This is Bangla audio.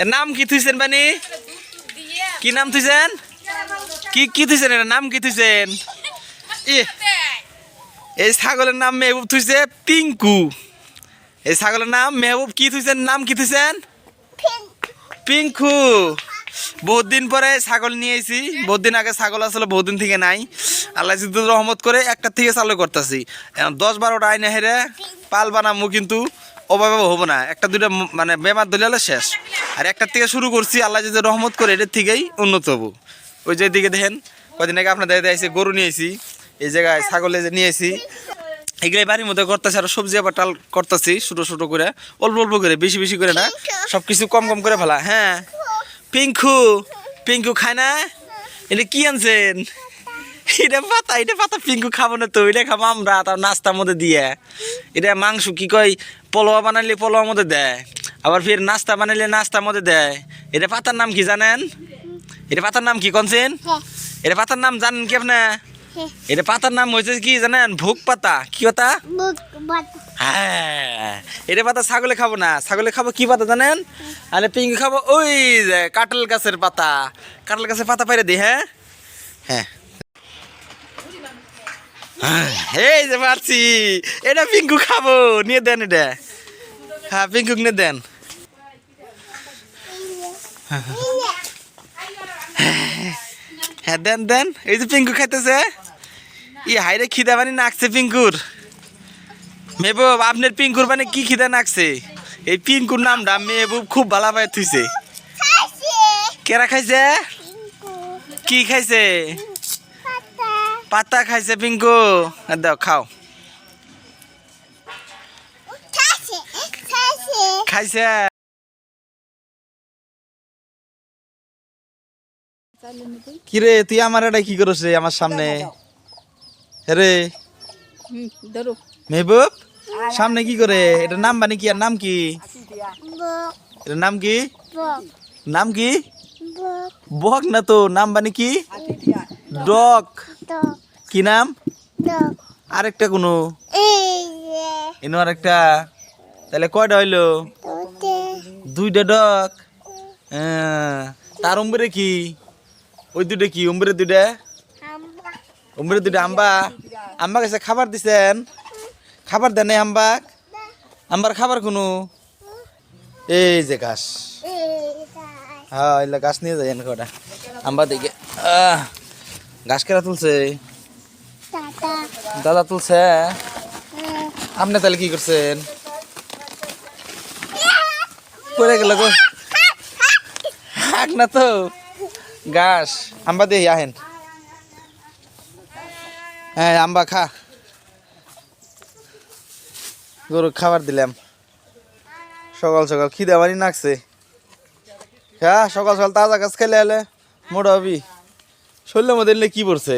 এর নাম কি থুইছেন বানি? কি নাম থুইছেন? কি কি থুইছেন? এর নাম কি থুইছেন? এই ছাগলের নাম মেহবুব থুইছে পিঙ্কু। এই ছাগলের নাম মেহবুব কি থুইছেন? নাম কি থুইছেন? পিঙ্কু। বহুত দিন পরে ছাগল নিয়ে এসি বহুত দিন আগে ছাগল আসলে বহুত দিন থেকে নাই। আল্লাহ রহমত করে একটা থেকে চালু করতেছি। দশ বারোটা আইনে হেরে পাল বানামু কিন্তু অভাবে হব না। একটা দুইটা মানে বেমার হলে শেষ। আর একটার থেকে শুরু করছি, আল্লাহ যদি রহমত করে এটার থেকেই উন্নত হব। ওই যে দিকে দেখেন, কদিন আগে আপনাদের দেখে গরু নিয়েছি এই জায়গায় ছাগলে যে নিয়েছি এগুলাই বাড়ির মধ্যে করতেছি, আর সবজি আবার টাল করতেছি, ছোটো ছোটো করে, অল্প অল্প করে, বেশি বেশি করে না সব কিছু কম কম করে ফেলা হ্যাঁ। পিঙ্কু পিঙ্কু খায় না? এটা কি আনছেন? এটা পাতা এটা পাতা পিঙ্কু খাব না তো এটা খাব আমরা তার নাস্তার মধ্যে দিয়ে। এটা মাংস কি কয় পোলোয়া বানাইলে পোলোয়ার মধ্যে দেয় আবার ফির নাস্তা বানাইলে নাস্তার মধ্যে দেয়। এটা পাতার নাম কি জানেন? এটা পাতার নাম কি কনছেন এটা পাতার নাম জানেন কি আপনি? এটা পাতার নাম হয়েছে কি জানেন? ভোগ পাতা। কি পাতা। হ্যাঁ। এটা পাতা ছাগলে খাব না। ছাগলে খাব কি পাতা জানেন? আরে পিঙ্কি খাব ওই যে কাঁঠাল গাছের পাতা। কাঁঠাল গাছের পাতা পাইরে দি হ্যাঁ? হ্যাঁ, এই যে পারছি। এটা পিঙ্কু খাব। নিয়ে দেন এটা। হ্যাঁ পিঙ্কুক নিয়ে দেন। হ্যাঁ দেন দেন। এই যে পিঙ্কু খাইতেছে। ই হাইরে খিদা বানি নাকছে পিঙ্কুর। মেহবুব আপনার পিঙ্কুর মানে কি খিদা নাকছে? এই পিঙ্কুর নামটা মেহবুব খুব ভালো পায় থুইছে কেরা খাইছে? কি খাইছে? পাতা খাইছে পিঙ্কু। দাও খাও। খাইছে কিরে তুই আমার এটা কি করছ রে আমার সামনে? রে। মেহবুব সামনে কি করে? এটা নাম বানি কি আর নাম কি? এটার নাম কি? নাম কি? বক। না তো নাম বানি কি? ডক। কি নাম? আরেকটা কোনো? এনো আরেকটা। তাহলে কয়টা হইল? দুইটা। ডক। হ্যাঁ, তার উম্বরে কি? ওই দুটো কি? উম্বরে দুইটা? উম্বরে দুইটা আম্বা। আম্বা কাছে খাবার দিছেন? খাবার দেন আম্বাক? আম্বার খাবার কোনো? এই যে ঘাস। হ্যাঁ এগুলা গাছ নিয়ে যাই কটা আম্বা দিকে ঘাস কেরা তুলছে? দাদা। তুলছে? আপনি তাহলে কি করছেন? পড়ে গেল গো হাক না তো। ঘাস আম্বা দিয়ে আহেন। হ্যাঁ আম্বা খা। গরু খাবার দিলাম। সকাল সকাল খিদে বানি নাকছে। হ্যাঁ সকাল সকাল তাজা গাছ খেলে এলে মোটা হবি। শরীরের মধ্যে কি পড়ছে?